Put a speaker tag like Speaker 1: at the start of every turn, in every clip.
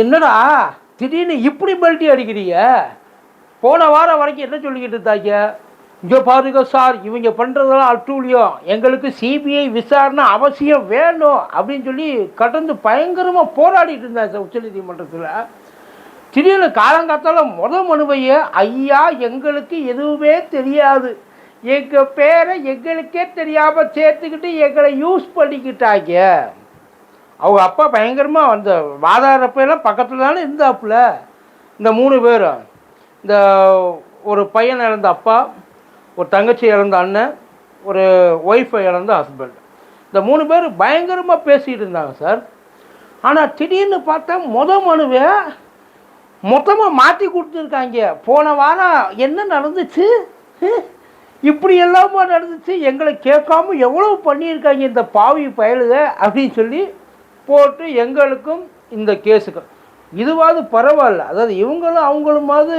Speaker 1: என்னடா திடீர்னு இப்படி பல்ட்டி அடிக்கிறீங்க? போன வாரம் வரைக்கும் என்ன சொல்லிக்கிட்டு இருந்தாங்க? இங்கே பாருங்க சார் இவங்க பண்ணுறதெல்லாம் அட்டூழியம். எங்களுக்கு சிபிஐ விசாரணை அவசியம் வேணும் அப்படின்னு சொல்லி கடந்து பயங்கரமாக போராடிட்டு இருந்தாங்க சார் உச்சநீதிமன்றத்தில் திடீர்னு காலங்காத்தால் முத மனுவையே ஐயா எங்களுக்கு எதுவுமே தெரியாது. எங்கள் பேரை எங்களுக்கே தெரியாமல் சேர்த்துக்கிட்டு எங்களை யூஸ் பண்ணிக்கிட்டாங்க. அவங்க அப்பா பயங்கரமாக அந்த வாதாடுறப்பெல்லாம் பக்கத்தில் தானே இருந்தாப்புல. இந்த மூணு பேரும். இந்த ஒரு பையன் இழந்த அப்பா ஒரு தங்கச்சி இழந்த அண்ணன் ஒரு ஒய்ஃபை இழந்த ஹஸ்பண்ட் இந்த மூணு பேர் பயங்கரமாக பேசிகிட்டு இருந்தாங்க சார் ஆனால் திடீர்னு பார்த்தா முத மனுவை மொத்தமாக மாற்றி கொடுத்துருக்காங்க. போன வாரம் என்ன நடந்துச்சு? இப்படி எல்லாமா நடந்துச்சு? எங்களை கேட்காம எவ்வளோ பண்ணியிருக்காங்க இந்த பாவி பயலுக அப்படின்னு சொல்லி போட்டு எங்களுக்கும் இந்த கேஸுக்கு. இதுவாவது பரவாயில்ல. அதாவது இவங்களும் அவங்களுமாவது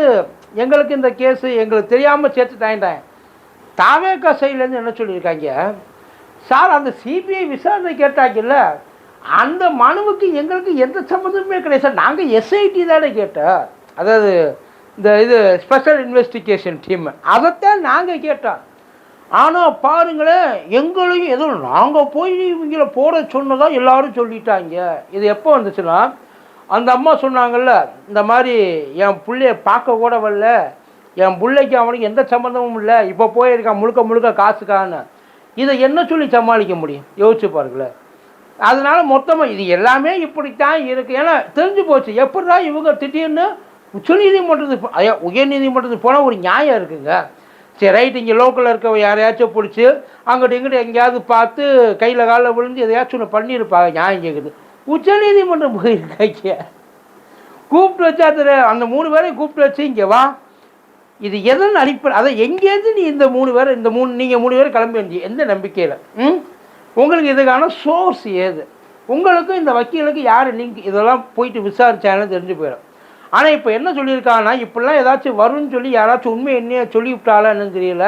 Speaker 1: எங்களுக்கு இந்த கேஸு எங்களுக்கு தெரியாமல் சேர்த்துட்டாயிட்டாங்க தாவே கசையிலேருந்து என்ன சொல்லியிருக்காங்க? சார் அந்த சிபிஐ விசாரணை கேட்டாங்கல்ல அந்த மனுவுக்கு எங்களுக்கு எந்த சம்மந்தமே கிடையாது சார். நாங்கள் எஸ்ஐடி தானே கேட்டோம். அதாவது இந்த இது ஸ்பெஷல் இன்வெஸ்டிகேஷன் டீம். அதைத்தான் நாங்கள் கேட்டோம். ஆனால் பாருங்களேன் எங்களையும் எதுவும் நாங்கள் போய் இவங்கள போட சொன்னதான் எல்லாரும் சொல்லிட்டாங்க. இது எப்போ வந்துச்சுன்னா அந்த அம்மா சொன்னாங்கல்ல இந்த மாதிரி என் பிள்ளைய பார்க்க கூட வரல என் பிள்ளைக்கு அவனுக்கு எந்த சம்மந்தமும் இல்லை இப்போ போயிருக்கான் முழுக்க முழுக்க காசுக்கான்னு. இதை என்ன சொல்லி சமாளிக்க முடியும்? யோசிச்சு பாருங்களேன். அதனால் மொத்தமாக இது எல்லாமே இப்படித்தான் இருக்குது ஏன்னா தெரிஞ்சு போச்சு எப்படிடா இவங்க திடீர்னு உச்சநீதிமன்றத்துக்கு ஐயா உயர்நீதிமன்றத்துக்கு போனால் ஒரு நியாயம் இருக்குங்க. சரி ரைட் இங்கே லோக்கலில் இருக்க யாரையாச்சும் பிடிச்சி அங்கிட்ட இங்கிட்ட எங்கேயாவது பார்த்து கையில் காலில் விழுந்து எதையாச்சும் ஒன்று பண்ணியிருப்பாங்க நியாயம் கேட்குது உச்சநீதிமன்றம் போயிருக்காங்க கூப்பிட்டு வச்சு அது அந்த மூணு பேரையும் கூப்பிட்டு வச்சு இங்கே வா. இது எதன் அடிப்படை அதை எங்கேருந்து நீ இந்த மூணு பேர் இந்த மூணு நீங்கள் மூணு பேர் கிளம்பி வந்தீங்க எந்த நம்பிக்கையில்? ம்? உங்களுக்கு இதுக்கான சோர்ஸ் ஏது? உங்களுக்கும் இந்த வக்கீலுக்கு யார் லிங்க் இதெல்லாம் போயிட்டு விசாரிச்சாங்கன்னு தெரிஞ்சு போயிடும். ஆனால் இப்போ என்ன சொல்லியிருக்காங்கன்னா இப்படிலாம் ஏதாச்சும் வரும்னு சொல்லி யாராச்சும் உண்மை என்ன சொல்லிவிட்டாளன்னு தெரியல.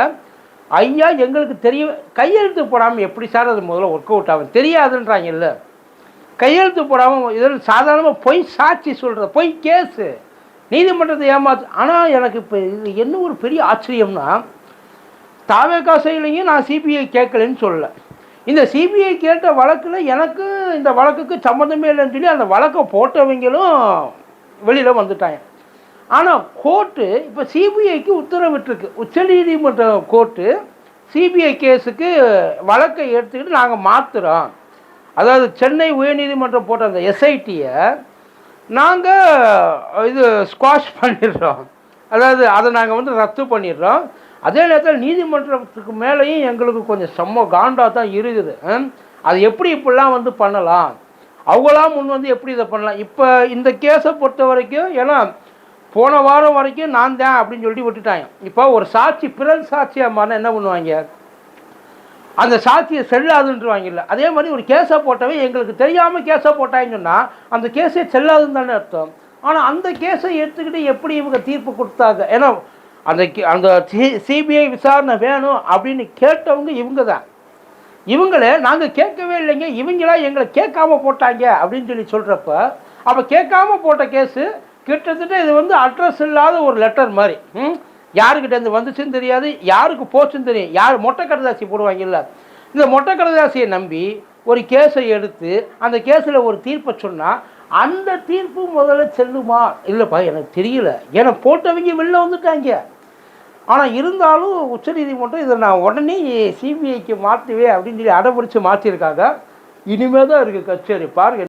Speaker 1: ஐயா எங்களுக்கு தெரிய கையெழுத்து போடாமல் எப்படி சார் அது முதல்ல ஒர்க் அவுட் ஆகும்? தெரியாதுன்றாங்க இல்லை. கையெழுத்து போடாமல் இதில் சாதாரணமாக பொய் சாட்சி சொல்கிற பொய் கேஸு நீதிமன்றத்தை ஏமாத்து ஆனால் எனக்கு இப்போ இது என்ன ஒரு பெரிய ஆச்சரியம்னா தாவேக்கா சைட்லையும் நான் சிபிஐ கேட்கலன்னு சொல்லலை. இந்த சிபிஐ கேட்ட வழக்கில் எனக்கு இந்த வழக்குக்கு சம்மந்தமே இல்லைன்னு சொல்லி அந்த வழக்கை போட்டவங்களும் வெளியில் வந்துட்டாங்க. ஆனால் கோர்ட்டு இப்போ சிபிஐக்கு உத்தரவிட்டிருக்கு. உச்சநீதிமன்ற கோர்ட்டு சிபிஐ கேஸுக்கு வழக்கை எடுத்துக்கிட்டு நாங்கள் மாற்றுறோம் அதாவது சென்னை உயர்நீதிமன்றம் போட்ட அந்த எஸ்ஐடியை நாங்கள் இது ஸ்குவாஷ் பண்ணிடுறோம். அதாவது அதை நாங்கள் வந்து ரத்து பண்ணிடுறோம். அதே நேரத்தில் நீதிமன்றத்துக்கு மேலேயும் எங்களுக்கு கொஞ்சம் செம்ம காண்டாக தான் இருக்குது அது எப்படி இப்படிலாம் வந்து பண்ணலாம்? அவங்களாம் முன் வந்து எப்படி இதை பண்ணலாம்? இப்போ இந்த கேஸை பொறுத்த வரைக்கும் ஏன்னா போன வாரம் வரைக்கும் நான் தான் அப்படின்னு சொல்லிட்டு விட்டுட்டாங்க. இப்போ ஒரு சாட்சி பிறல் சாட்சியாக மாறினா என்ன பண்ணுவாங்க? அந்த சாட்சியை செல்லாதுன்றவாங்க இல்லை அதே மாதிரி ஒரு கேஸை போட்டவன் எங்களுக்கு தெரியாமல் கேஸை போட்டாங்கன்னு சொன்னால் அந்த கேஸே செல்லாதுன்னு தானே அர்த்தம். ஆனால் அந்த கேஸை எடுத்துக்கிட்டு எப்படி இவங்க தீர்ப்பு கொடுத்தாங்க? ஏன்னா அந்த கே- அந்த சிபிஐ விசாரணை வேணும் அப்படின்னு கேட்டவங்க இவங்க தான். இவங்களை நாங்கள் கேட்கவே இல்லைங்க இவங்களா எங்களை கேட்காம போட்டாங்க அப்படின்னு சொல்லி சொல்கிறப்ப அப்போ கேட்காம போட்ட கேஸு கிட்டத்தட்ட இது வந்து அட்ரஸ் இல்லாத ஒரு லெட்டர் மாதிரி. யாருக்கிட்ட இருந்து வந்துச்சுன்னு தெரியாது யாருக்கு போச்சுன்னு தெரியும் யார் மொட்டை கடதாசி போடுவாங்கல்ல இந்த மொட்டை கடதாசியை நம்பி ஒரு கேஸை எடுத்து அந்த கேஸில் ஒரு தீர்ப்பை சொன்னால் அந்த தீர்ப்பு முதல்ல செல்லுமா? இல்லைப்பா எனக்கு தெரியல. ஏன்னா போட்டவங்க வெளில வந்துட்டாங்க. ஆனால் இருந்தாலும் உச்சநீதிமன்றம் இதை நான் உடனே சிபிஐக்கு மாற்றுவேன் அப்படின்னு சொல்லி அடம்பிடிச்சு மாற்றிருக்காங்க இனிமேல் தான் இருக்குது கச்சேரி. பாருங்க